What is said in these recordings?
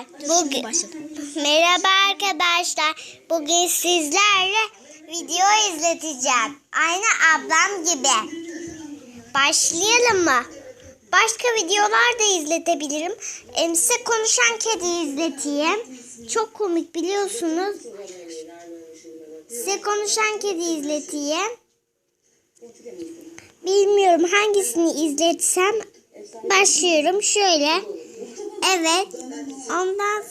Arkadaşlar bugün merhaba arkadaşlar. Bugün sizlerle video izleteceğim. Aynı ablam gibi. Başlayalım mı? Başka videolar da izletebilirim. Em, size konuşan kedi izleteyim. Çok komik biliyorsunuz. Size konuşan kedi izleteyim. Bilmiyorum hangisini izletsem. Başlıyorum şöyle. Evet. Ondan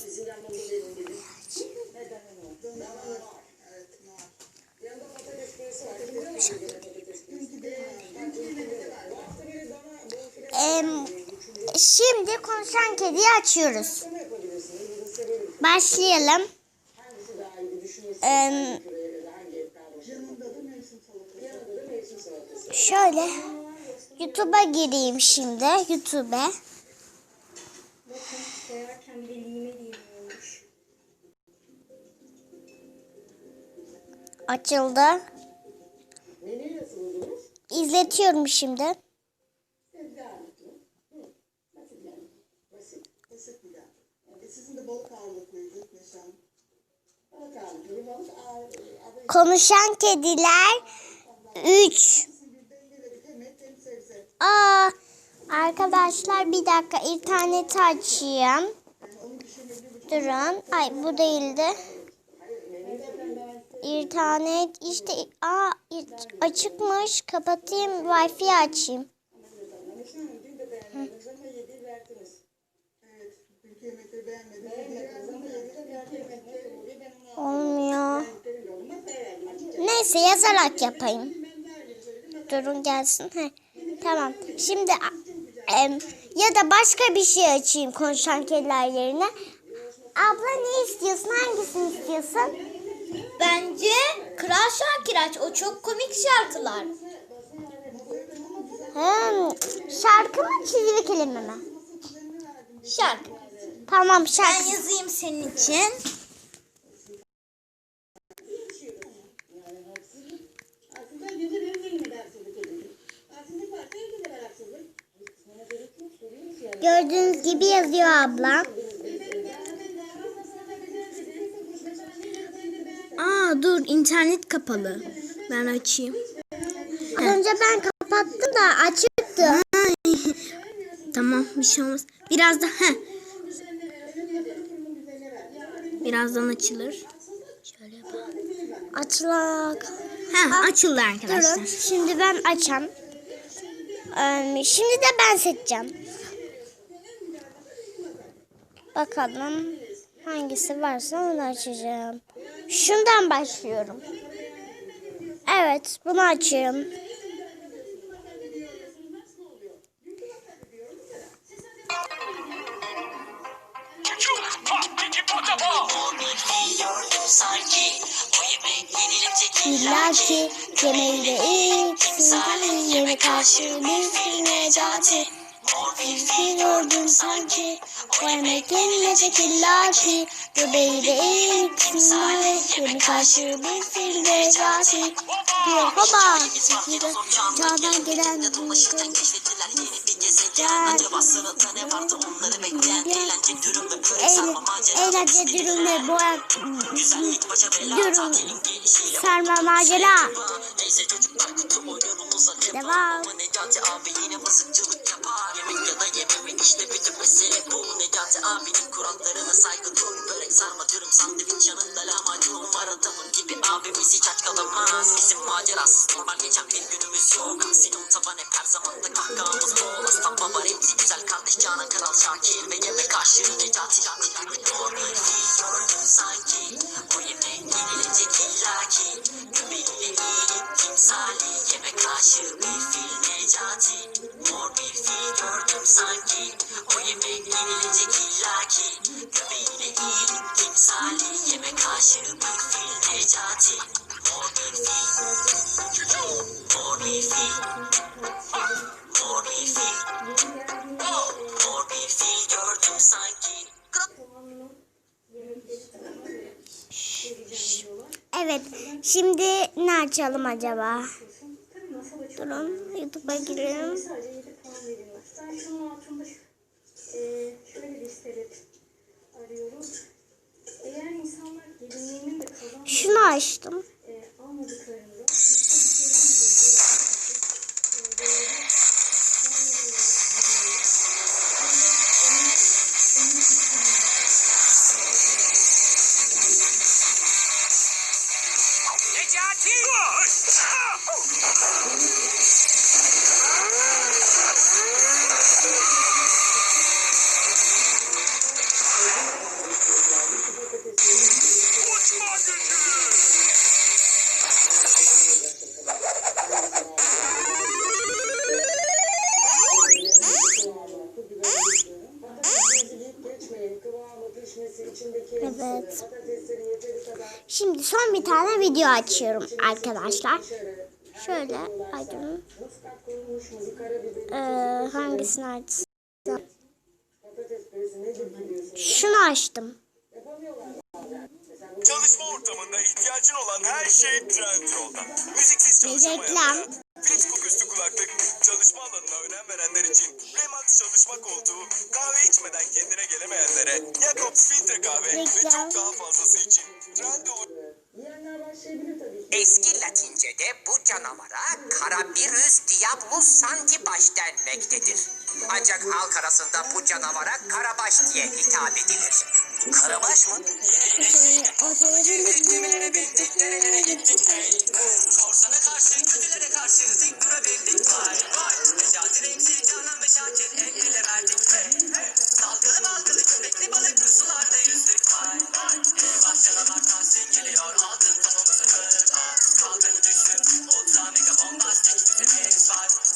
şimdi konuşan kediyi açıyoruz. Başlayalım. Şöyle YouTube'a gireyim şimdi. YouTube'a. Sayarken deliğime değmiyormuş. Açıldı. İzletiyorum şimdi. Konuşan kediler 3 Aa, arkadaşlar bir dakika interneti açayım. Durun. Ay bu değildi. İnternet işte aa açıkmış. Kapatayım. Wi-Fi açayım. Olmuyor. Neyse yazarak yapayım. Durun gelsin. Heh. Tamam. Şimdi ya da başka bir şey açayım konuşan kediler yerine. Abla ne istiyorsun? Hangisini istiyorsun? Bence Kral Şakir aç. O çok komik şarkılar. Hmm, şarkı mı çizgi kelime mi? Şarkı. Tamam Ben şarkı. yazayım senin için. Gördüğünüz gibi yazıyor abla. Aa dur internet kapalı. Ben açayım. Az önce ben kapattım da açıktı. Tamam bir şey olmaz. Biraz da he. Birazdan açılır. Şöyle yapalım. Açılak. Ha açıldı arkadaşlar. Durun. Şimdi ben açam. Ee, şimdi de ben seçeceğim. Bakalım hangisi varsa onu açacağım. Şundan başlıyorum. Evet bunu yemek yenilecek İlla ki yemeğiyle ilk sinirli yeme karşı bir necati. Fil gördüm sanki o yemek yenilecek illa ki göbeğiyle ilk sinirli yeme karşı bir fil necati. Diyor hoba. Çağdan gelen bekleyen Eğlence dürüm ve boya dürüm sarma macera. Neyse çocuklar kutu oyunumuza devam Devam. Ama Necati abi yine mızıkçılık yapar. Yemek ya da yememek işte bütün mesele bu. Necati abinin kurallarına saygı duy Börek sarma dürüm sandviç yanında lahmacun var. Adamın gibi abimiz hiç aç kalamaz Bizim macerasız normal geçen bir günümüz yok. Aksiyon taban hep her zaman da kahkahamız bol. Aslan baba remzi güzel kardeş Canan Kral Şakir Ve yemek aşığı. Necati bir fil gördüm sanki. O yemek yenilecek illaki. Göbeğiyle eğilip timsali Yemek aşığı bir fil Necati. Mor bir fil gördüm sanki. O yemek yenilecek illaki. Göbeğiyle eğilip timsali Yemek aşığı bir fil Necati. Mor bir fil. Mor bir fil. Mor bir fil. Mor bir fil gördüm sanki Evet. Şimdi ne açalım acaba? Durun. YouTube'a girelim. Şunu açtım. Şimdi son bir tane video açıyorum arkadaşlar. Şöyle ay durun. Ee, hangisini açsam? Şunu açtım. Çalışma ortamında ihtiyacın olan her şey Trendyol'da. Müziksiz çalışamayanlara, Reklam. Philips koküstü kulaklık, çalışma alanına önem verenler için Remax çalışma koltuğu, kahve içmeden kendine gelemeyenlere, Jacobs filtre kahve ve Reklam. çok daha fazlası için Eski Latince'de bu canavara Carabirus diabolus santibaş denmektedir. Ancak halk arasında bu canavara karabaş diye hitap edilir. Karabaş mı?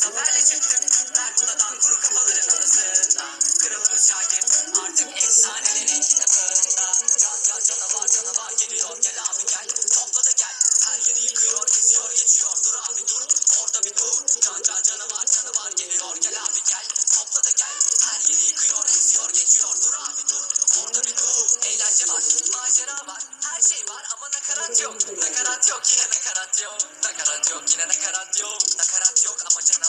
Zaferle çıktım, Bermuda'dan kuru kafaların arasında. Kralımız Şakir, artık efsanelerin kitabında Can can canavar canavar geliyor. Gel abi gel, topla da gel. Her yeri yıkıyor, kesiyor, geçiyor. Dur abi dur, orada bir dur. Can can canavar canavar geliyor. Gel abi gel, topla da gel. Her yeri yıkıyor, kesiyor, geçiyor. Dur abi dur, orada bir dur. Eğlence var, macera var. Her şey var ama nakarat yok. Nakarat yok, yine nakarat yok. Nakarat yok, yine nakarat yok. Nakarat yok ama canavar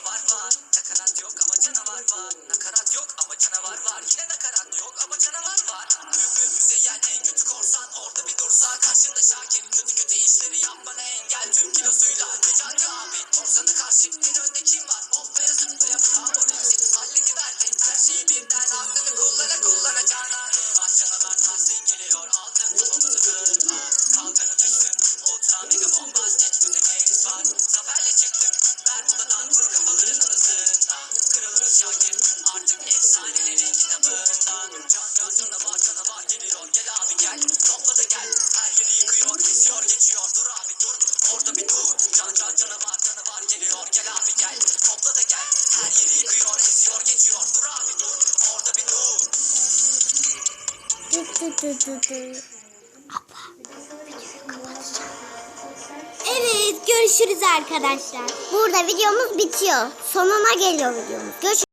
Abla, videoyu kapatacağım. Evet görüşürüz arkadaşlar. Burada videomuz bitiyor. Sonuna geliyor videomuz. Görüşürüz.